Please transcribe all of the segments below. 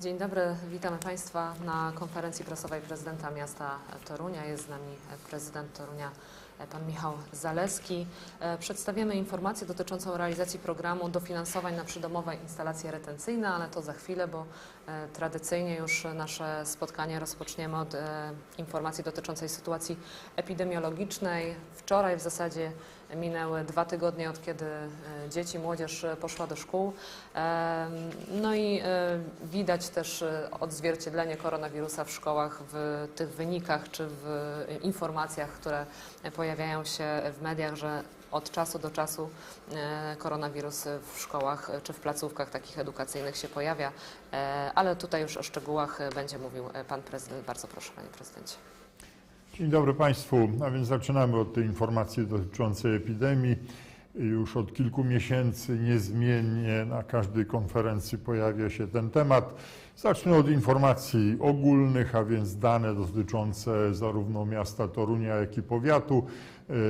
Dzień dobry, witamy Państwa na konferencji prasowej prezydenta miasta Torunia. Jest z nami prezydent Torunia, pan Michał Zaleski. E, Przedstawiamy informację dotyczącą realizacji programu dofinansowań na przydomowe instalacje retencyjne, ale to za chwilę, bo e, tradycyjnie już nasze spotkanie rozpoczniemy od e, informacji dotyczącej sytuacji epidemiologicznej. Wczoraj w zasadzie minęły dwa tygodnie od kiedy e, dzieci, młodzież e, poszła do szkół. E, No i widać też odzwierciedlenie koronawirusa w szkołach w tych wynikach czy w informacjach, które pojawiają się w mediach, że od czasu do czasu koronawirus w szkołach czy w placówkach takich edukacyjnych się pojawia, ale tutaj już o szczegółach będzie mówił pan prezydent. Bardzo proszę, panie prezydencie. Dzień dobry Państwu. A więc zaczynamy od tej informacji dotyczącej epidemii. Już od kilku miesięcy niezmiennie na każdej konferencji pojawia się ten temat. Zacznę od informacji ogólnych, a więc dane dotyczące zarówno miasta Torunia, jak i powiatu.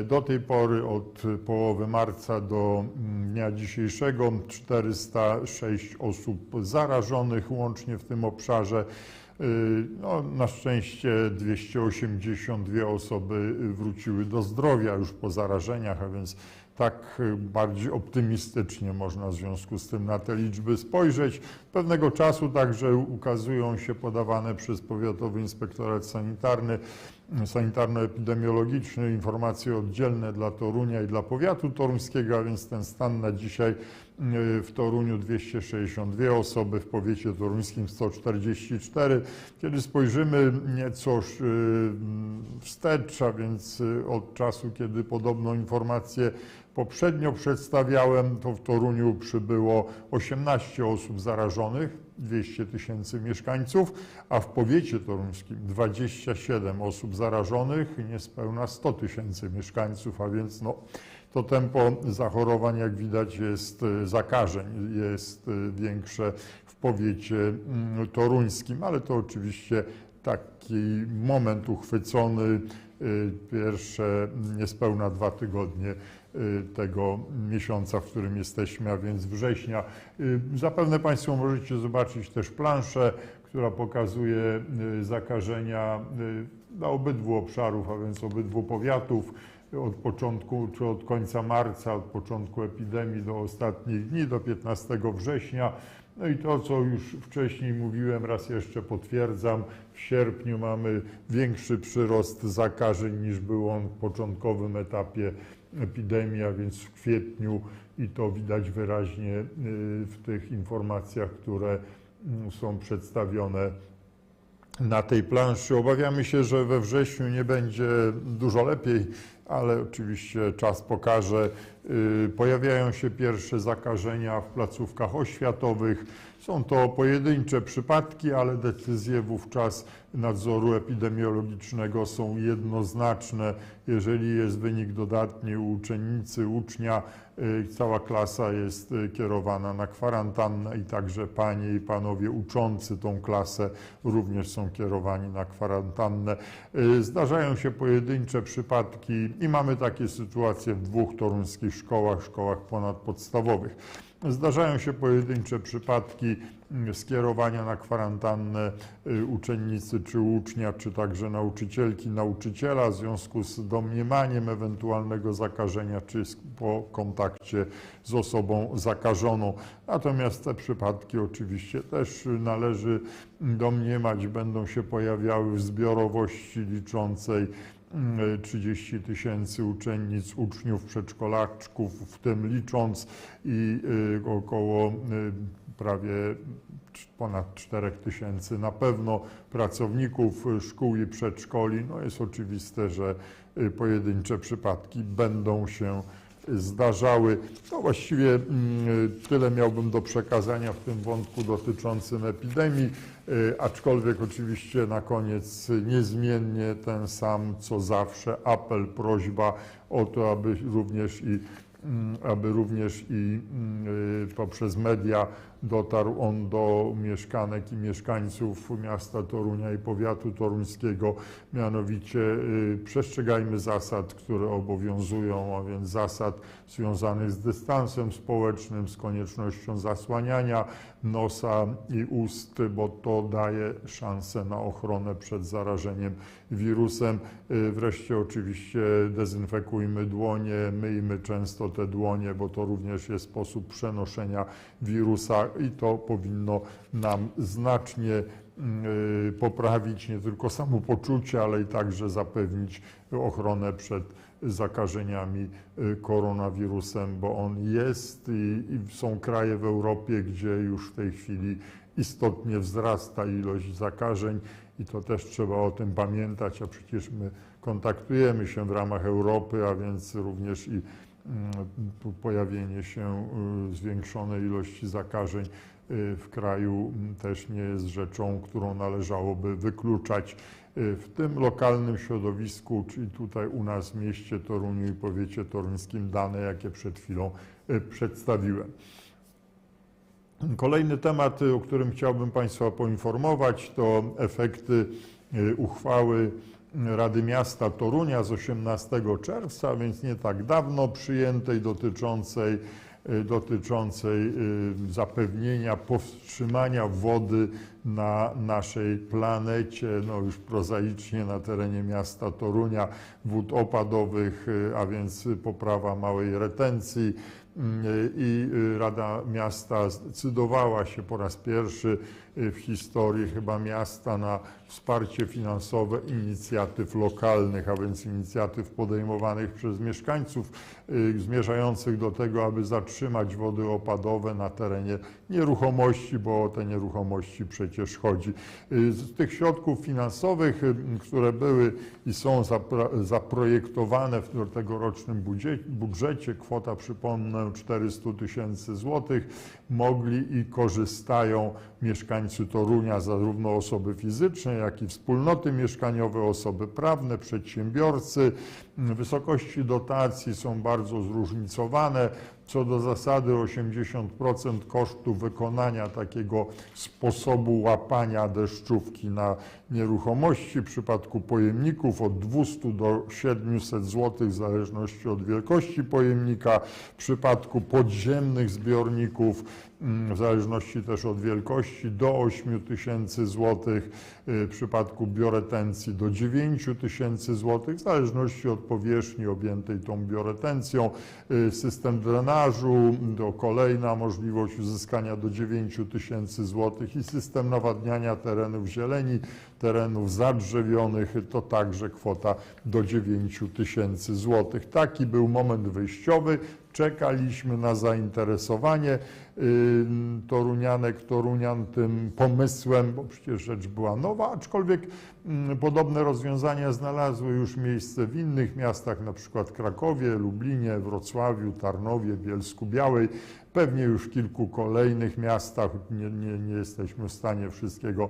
E, Do tej pory od połowy marca do mm, dnia dzisiejszego 406 osób zarażonych łącznie w tym obszarze. Y, No, na szczęście 282 osoby wróciły do zdrowia już po zarażeniach, a więc tak y, bardziej optymistycznie można w związku z tym na te liczby spojrzeć. Pewnego czasu także ukazują się podawane przez Powiatowy Inspektorat Sanitarny, sanitarno-epidemiologiczny informacje oddzielne dla Torunia i dla powiatu toruńskiego, a więc ten stan na dzisiaj y, w Toruniu 262 osoby, w powiecie toruńskim 144. Kiedy spojrzymy nieco y, wstecz, a więc y, od czasu, kiedy podobną informację poprzednio przedstawiałem, to w Toruniu przybyło 18 osób zarażonych, 200 tysięcy mieszkańców, a w powiecie toruńskim 27 osób zarażonych, niespełna 100 tysięcy mieszkańców, a więc no, to tempo zachorowań, jak widać, jest y, zakażeń, jest y, większe w powiecie mm, toruńskim, ale to oczywiście taki moment uchwycony, y, pierwsze niespełna dwa tygodnie tego miesiąca, w którym jesteśmy, a więc września. Zapewne Państwo możecie zobaczyć też planszę, która pokazuje zakażenia dla obydwu obszarów, a więc obydwu powiatów od początku czy od końca marca, od początku epidemii do ostatnich dni, do 15 września. No i to, co już wcześniej mówiłem, raz jeszcze potwierdzam, w sierpniu mamy większy przyrost zakażeń niż był on w początkowym etapie epidemii, a więc w kwietniu i to widać wyraźnie y, w tych informacjach, które mm, są przedstawione na tej planszy. Obawiamy się, że we wrześniu nie będzie dużo lepiej, ale oczywiście czas pokaże. Y, Pojawiają się pierwsze zakażenia w placówkach oświatowych. Są to pojedyncze przypadki, ale decyzje wówczas nadzoru epidemiologicznego są jednoznaczne. Jeżeli jest wynik dodatni u uczennicy, ucznia, cała klasa jest y, kierowana na kwarantannę i także panie i panowie uczący tą klasę również są kierowani na kwarantannę. Y, Zdarzają się pojedyncze przypadki i mamy takie sytuacje w dwóch toruńskich szkołach, szkołach ponadpodstawowych. Zdarzają się pojedyncze przypadki skierowania na kwarantannę y, uczennicy czy ucznia, czy także nauczycielki, nauczyciela w związku z domniemaniem ewentualnego zakażenia, czy po kontakcie z osobą zakażoną. Natomiast te przypadki oczywiście też należy domniemać, będą się pojawiały w zbiorowości liczącej mm, 30 tysięcy uczennic, uczniów, przedszkolaczków, w tym licząc i y, około y, prawie ponad 4 tysięcy na pewno pracowników szkół i przedszkoli. No jest oczywiste, że y, pojedyncze przypadki będą się zdarzały. To właściwie mm, tyle miałbym do przekazania w tym wątku dotyczącym epidemii, y, aczkolwiek oczywiście na koniec niezmiennie ten sam co zawsze apel, prośba o to, aby również i mm, aby również i mm, y, poprzez media dotarł on do mieszkanek i mieszkańców miasta Torunia i powiatu toruńskiego. Mianowicie y, przestrzegajmy zasad, które obowiązują, a więc zasad związanych z dystansem społecznym, z koniecznością zasłaniania nosa i ust, bo to daje szansę na ochronę przed zarażeniem wirusem. Y, Wreszcie oczywiście dezynfekujmy dłonie, myjmy często te dłonie, bo to również jest sposób przenoszenia wirusa i to powinno nam znacznie y, poprawić nie tylko samopoczucie, ale i także zapewnić ochronę przed zakażeniami y, koronawirusem, bo on jest i, i są kraje w Europie, gdzie już w tej chwili istotnie wzrasta ilość zakażeń i to też trzeba o tym pamiętać, a przecież my kontaktujemy się w ramach Europy, a więc również i mm, pojawienie się y, zwiększonej ilości zakażeń y, w kraju mm, też nie jest rzeczą, którą należałoby wykluczać. Y, W tym lokalnym środowisku, czyli tutaj u nas w mieście Toruniu i powiecie toruńskim dane, jakie przed chwilą przedstawiłem. Kolejny temat, o którym chciałbym Państwa poinformować, to efekty uchwały Rady Miasta Torunia z 18 czerwca, więc nie tak dawno przyjętej, dotyczącej, y, dotyczącej y, zapewnienia powstrzymania wody na naszej planecie, no już prozaicznie na terenie miasta Torunia, wód opadowych, y, a więc poprawa małej retencji, i y, Rada Miasta zdecydowała się po raz pierwszy w historii chyba miasta na wsparcie finansowe inicjatyw lokalnych, a więc inicjatyw podejmowanych przez mieszkańców, y, zmierzających do tego, aby zatrzymać wody opadowe na terenie nieruchomości, bo o te nieruchomości przecież chodzi. Y, Z tych środków finansowych, y, które były i są zaprojektowane w tegorocznym budżecie, kwota przypomnę 400 tysięcy złotych, mogli i korzystają mieszkańcy Torunia, zarówno osoby fizyczne, jak i wspólnoty mieszkaniowe, osoby prawne, przedsiębiorcy. Wysokości dotacji są bardzo zróżnicowane. Co do zasady 80% kosztu wykonania takiego sposobu łapania deszczówki na nieruchomości w przypadku pojemników od 200 do 700 zł w zależności od wielkości pojemnika, w przypadku podziemnych zbiorników w zależności też od wielkości do 8 tysięcy złotych, y, w przypadku bioretencji do 9 tysięcy złotych w zależności od powierzchni objętej tą bioretencją, y, system drenażu, to kolejna możliwość uzyskania do 9 tysięcy złotych i system nawadniania terenów zieleni, terenów zadrzewionych, to także kwota do 9 tysięcy złotych. Taki był moment wyjściowy. Czekaliśmy na zainteresowanie y, Torunianek, Torunian tym pomysłem, bo przecież rzecz była nowa, aczkolwiek mm, podobne rozwiązania znalazły już miejsce w innych miastach, na przykład Krakowie, Lublinie, Wrocławiu, Tarnowie, Bielsku Białej, pewnie już w kilku kolejnych miastach. Nie, nie, nie jesteśmy w stanie wszystkiego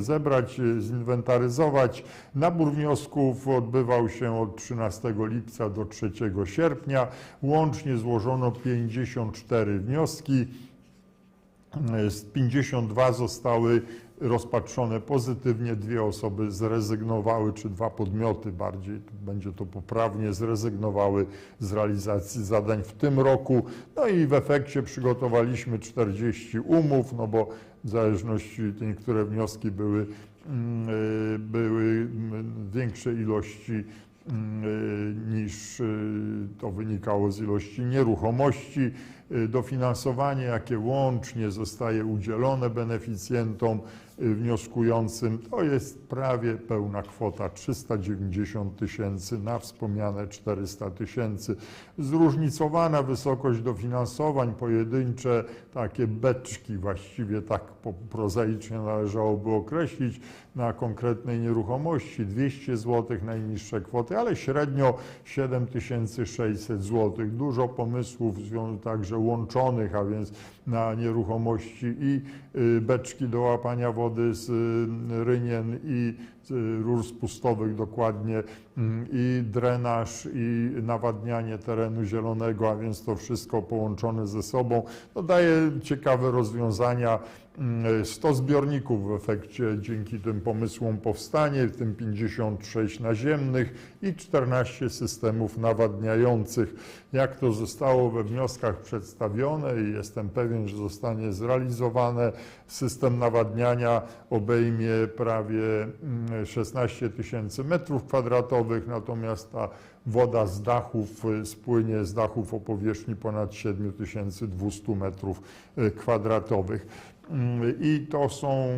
zebrać, y, zinwentaryzować. Nabór wniosków odbywał się od 13 lipca do 3 sierpnia. Łącznie złożono 54 wnioski. Z 52 zostały rozpatrzone pozytywnie, dwie osoby zrezygnowały, czy dwa podmioty bardziej, będzie to poprawnie, zrezygnowały z realizacji zadań w tym roku. No i w efekcie przygotowaliśmy 40 umów, no bo w zależności niektóre wnioski były, mm, y, były mm, większej ilości mm, y, niż y, to wynikało z ilości nieruchomości. Dofinansowanie, jakie łącznie zostaje udzielone beneficjentom wnioskującym, to jest prawie pełna kwota 390 tysięcy na wspomniane 400 tysięcy. Zróżnicowana wysokość dofinansowań, pojedyncze takie beczki, właściwie tak prozaicznie należałoby określić, na konkretnej nieruchomości 200 zł najniższe kwoty, ale średnio 7600 zł. Dużo pomysłów także łączonych, a więc na nieruchomości i y, beczki do łapania wody wody z y, rynien i rur spustowych dokładnie mm, i drenaż i nawadnianie terenu zielonego, a więc to wszystko połączone ze sobą, daje ciekawe rozwiązania. Mm, 100 zbiorników w efekcie dzięki tym pomysłom powstanie, w tym 56 naziemnych i 14 systemów nawadniających. Jak to zostało we wnioskach przedstawione i jestem pewien, że zostanie zrealizowane, system nawadniania obejmie prawie mm, 16 tysięcy metrów kwadratowych, natomiast ta woda z dachów y, spłynie z dachów o powierzchni ponad 7200 metrów y, kwadratowych. Mm, I to są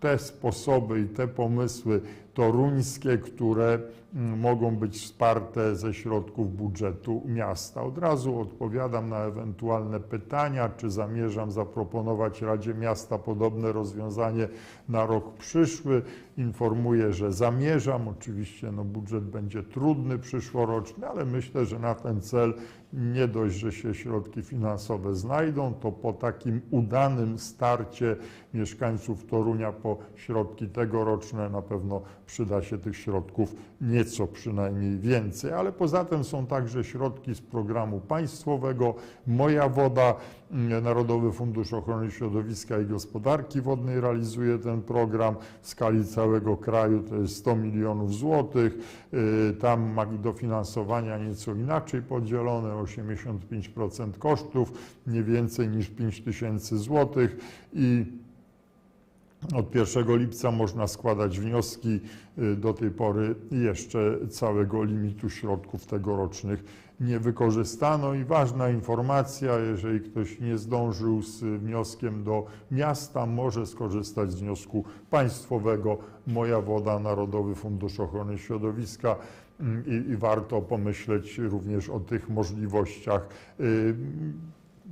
te sposoby i te pomysły toruńskie, które mogą być wsparte ze środków budżetu miasta. Od razu odpowiadam na ewentualne pytania, czy zamierzam zaproponować Radzie Miasta podobne rozwiązanie na rok przyszły. Informuję, że zamierzam. Oczywiście no, budżet będzie trudny przyszłoroczny, ale myślę, że na ten cel nie dość, że się środki finansowe znajdą, to po takim udanym starcie mieszkańców Torunia po środki tegoroczne na pewno przyda się tych środków nieco przynajmniej więcej, ale poza tym są także środki z programu państwowego Moja Woda, mm, Narodowy Fundusz Ochrony Środowiska i Gospodarki Wodnej realizuje ten program w skali całego kraju, to jest 100 milionów złotych. Y, Tam ma dofinansowania nieco inaczej podzielone, 85% kosztów, nie więcej niż 5 tysięcy złotych i od 1 lipca można składać wnioski. Y, Do tej pory jeszcze całego limitu środków tegorocznych nie wykorzystano. I ważna informacja, jeżeli ktoś nie zdążył z wnioskiem do miasta, może skorzystać z wniosku państwowego Moja Woda, Narodowy Fundusz Ochrony Środowiska. Mm, I, i warto pomyśleć również o tych możliwościach.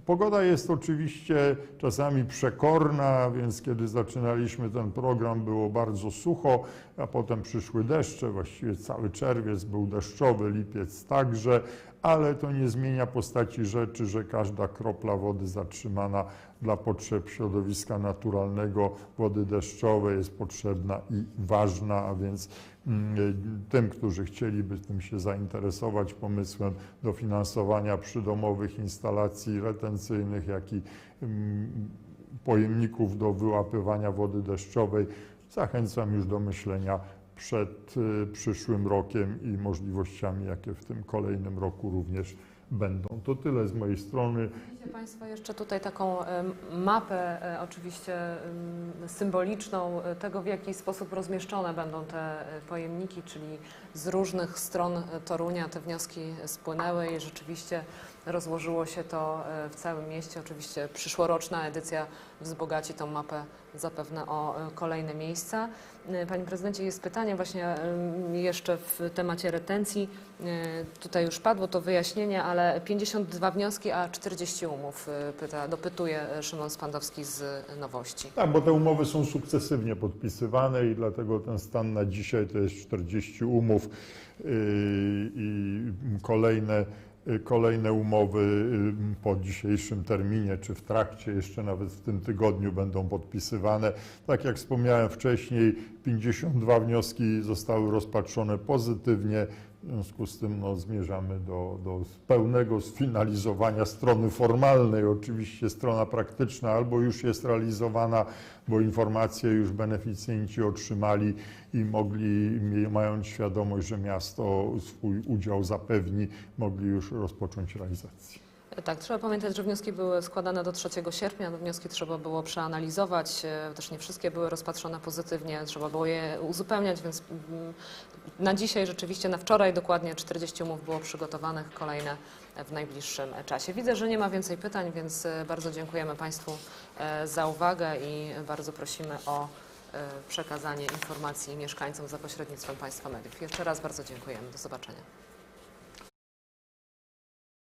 Pogoda jest oczywiście czasami przekorna, więc kiedy zaczynaliśmy ten program było bardzo sucho, a potem przyszły deszcze, właściwie cały czerwiec był deszczowy, lipiec także, ale to nie zmienia postaci rzeczy, że każda kropla wody zatrzymana dla potrzeb środowiska naturalnego, wody deszczowej jest potrzebna i ważna, a więc mm, tym, którzy chcieliby tym się zainteresować pomysłem dofinansowania przydomowych instalacji retencyjnych, jak i mm, pojemników do wyłapywania wody deszczowej, zachęcam już do myślenia przed y, przyszłym rokiem i możliwościami, jakie w tym kolejnym roku również będą. To tyle z mojej strony. Widzicie Państwo jeszcze tutaj taką mapę, e, oczywiście symboliczną e, tego, w jaki sposób rozmieszczone będą te e, pojemniki, czyli z różnych stron Torunia te wnioski spłynęły i rzeczywiście rozłożyło się to e, w całym mieście. Oczywiście przyszłoroczna edycja wzbogaci tą mapę zapewne o e, kolejne miejsca. E, Panie Prezydencie, jest pytanie właśnie jeszcze w temacie retencji. Tutaj już padło to wyjaśnienie, ale 52 wnioski, a 40 umów, pyta, dopytuje Szymon Spandowski z Nowości. Tak, bo te umowy są sukcesywnie podpisywane i dlatego ten stan na dzisiaj to jest 40 umów yy, i kolejne, kolejne umowy yy, po dzisiejszym terminie, czy w trakcie, jeszcze nawet w tym tygodniu będą podpisywane. Tak jak wspomniałem wcześniej, 52 wnioski zostały rozpatrzone pozytywnie. W związku z tym no, zmierzamy do, do pełnego sfinalizowania strony formalnej. Oczywiście strona praktyczna albo już jest realizowana, bo informacje już beneficjenci otrzymali i mogli, mając świadomość, że miasto swój udział zapewni, mogli już rozpocząć realizację. Tak, trzeba pamiętać, że wnioski były składane do 3 sierpnia. No, wnioski trzeba było przeanalizować, e, też nie wszystkie były rozpatrzone pozytywnie, trzeba było je uzupełniać, więc mm, na dzisiaj rzeczywiście, na wczoraj dokładnie 40 umów było przygotowanych, kolejne w najbliższym czasie. Widzę, że nie ma więcej pytań, więc e, bardzo dziękujemy Państwu e, za uwagę i bardzo prosimy o przekazanie informacji mieszkańcom za pośrednictwem Państwa mediów. Jeszcze raz bardzo dziękujemy. Do zobaczenia.